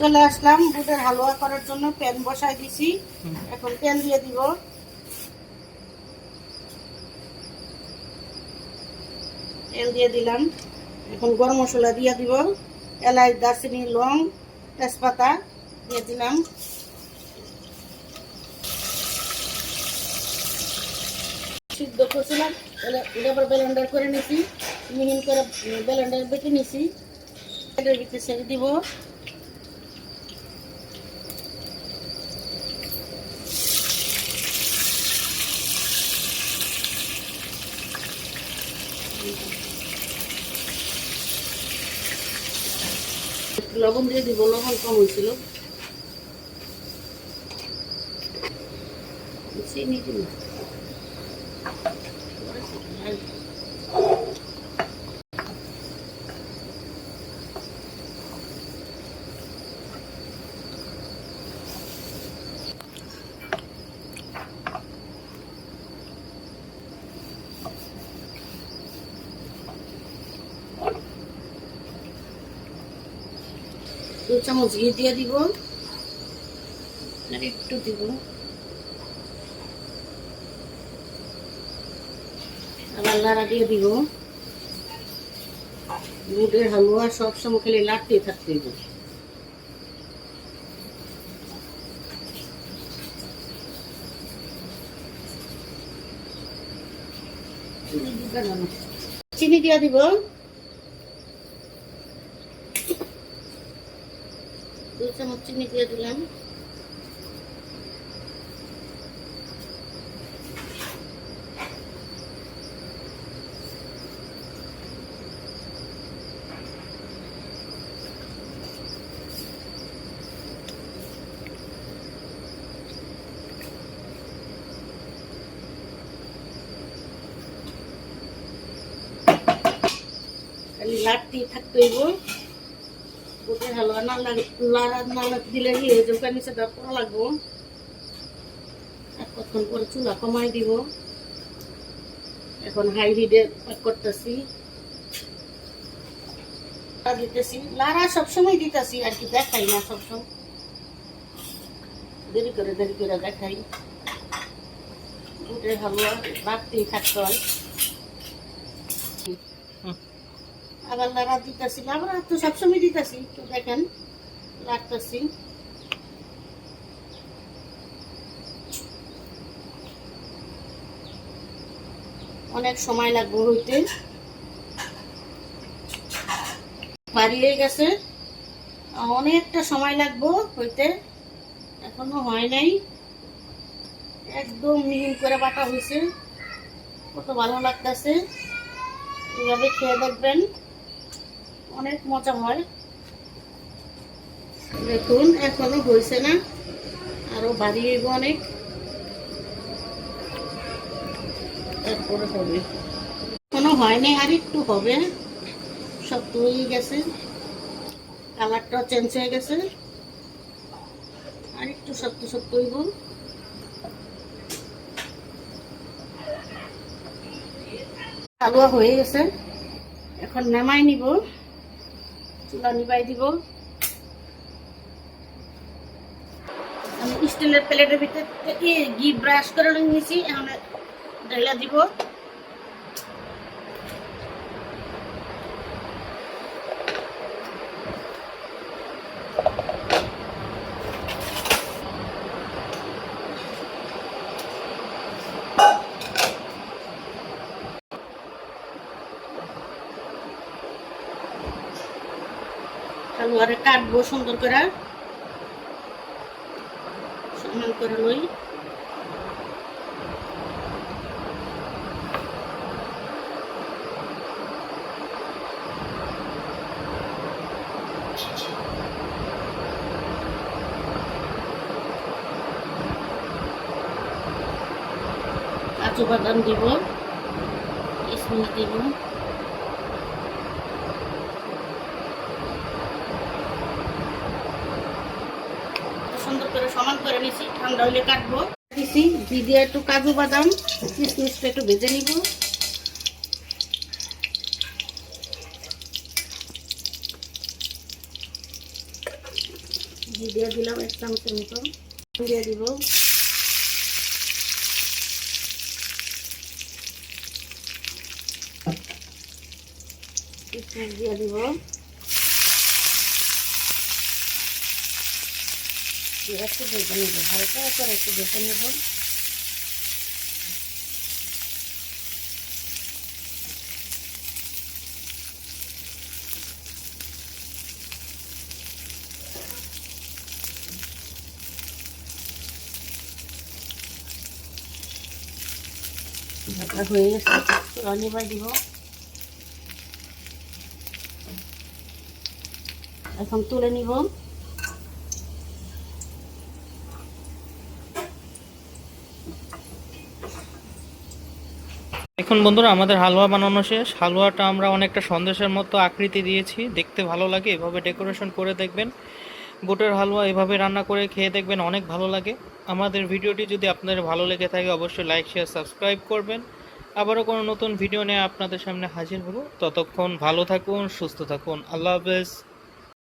চলে আসলাম, বুটের হালুয়া করার জন্য প্যান বসাই দিছি। এখন তেল দিয়ে দিব। তেল দিয়ে দিলাম। এখন গরম মশলা দিয়ে দিব। এলাচ, দারচিনি, লং, তেজপাতা দিয়ে দিলাম। সিদ্ধ করছিলাম। এটা আবার করে নিছি। মিহিন করে ব্লেন্ডার বেটে নিছি। এটার দিব। লবণ দিয়ে দিব লবণ কম হয়েছিল। চিনি দিব দু চামচ ঘি দিয়ে দিব। আর একটু দিব। আবার দিয়ে দিব। দুধের হালুয়া খেলে লাড়তে থাকতে হবে। চিনি দিয়ে দিব। দু চামচ চিনি দিয়ে দিলাম। খালি থাকতে হইব না লাগ- দিলে কি হয়ে যাবে নিচেটা পোড়া লাগবো। কতক্ষণ পরে চুলা কমাই দিব। এখন হাই হিটে করতেছি। দিতেছি, লাড়া সবসময় দিতেছি, আর কি দেখাই না সবসময়। দেরি করে দেরি করে দেখাই। বুটের হালুয়া রাখতেই থাকতে হয়। লাড়া দিতেছি লাড়া তো সবসময় দিতেছি তো দেখেন লাগতেছি অনেক সময় লাগবে হইতে। বাড়িয়ে গেছে। অনেকটা সময় লাগবো হইতে, এখনও হয় নাই। একদম মিহিন করে বাটা হয়েছে কত ভালো লাগতেছে। এভাবে খেয়ে দেখবেন। অনেক মজা হয়। দেখুন, এখনও হয়েছে না। আরও বাড়িয়ে অনেক। তারপরে হবে। এখনও হয়নি, আর একটু হবে। সব তো হয়ে গেছে। কালারটা চেঞ্জ হয়ে গেছে। আর একটু সত্য সত্য হইব। হালুয়া হয়ে গেছে। এখন নামাই নিব। চুলা নিবাই দিব। আমি স্টিলের প্লেটের ভিতর ঘি ব্রাশ করে নিয়েছি এখন ঢেলা দিব। হালুয়ারে কাটবো সুন্দর করে সমান করে লই। কাজু বাদাম দিব কিশমিশ দিব সুন্দর করে সমান করে নিছি, ঠান্ডা হইলে কাটবো। দিছি, ঘি দিয়ে একটু কাজু বাদাম কিশমিশটা একটু ভেজে নিব। ঘি দিয়ে দিলাম এক চামচের মতো। দিয়ে দিব। কিশমিশ দিয়ে দিব। দিয়ে একটু ভেজে নেব, হালকা করে একটু ভেজে নেব। হয়ে গেছে রনিবার দিব। এখন তুলে নিব। এখন বন্ধুরা, আমাদের হালুয়া বানানো শেষ। হালুয়াটা আমরা অনেকটা সন্দেশের মতো আকৃতি দিয়েছি। দেখতে ভালো লাগে, এভাবে ডেকোরেশন করে দেখবেন। বুটের হালুয়া এভাবে রান্না করে খেয়ে দেখবেন, অনেক ভালো লাগে। আমাদের ভিডিওটি যদি আপনাদের ভালো লেগে থাকে, অবশ্যই লাইক, শেয়ার, সাবস্ক্রাইব করবেন। আবারও কোনো নতুন ভিডিও নিয়ে আপনাদের সামনে হাজির হব। ততক্ষণ ভালো থাকুন, সুস্থ থাকুন। আল্লাহ হাফেজ।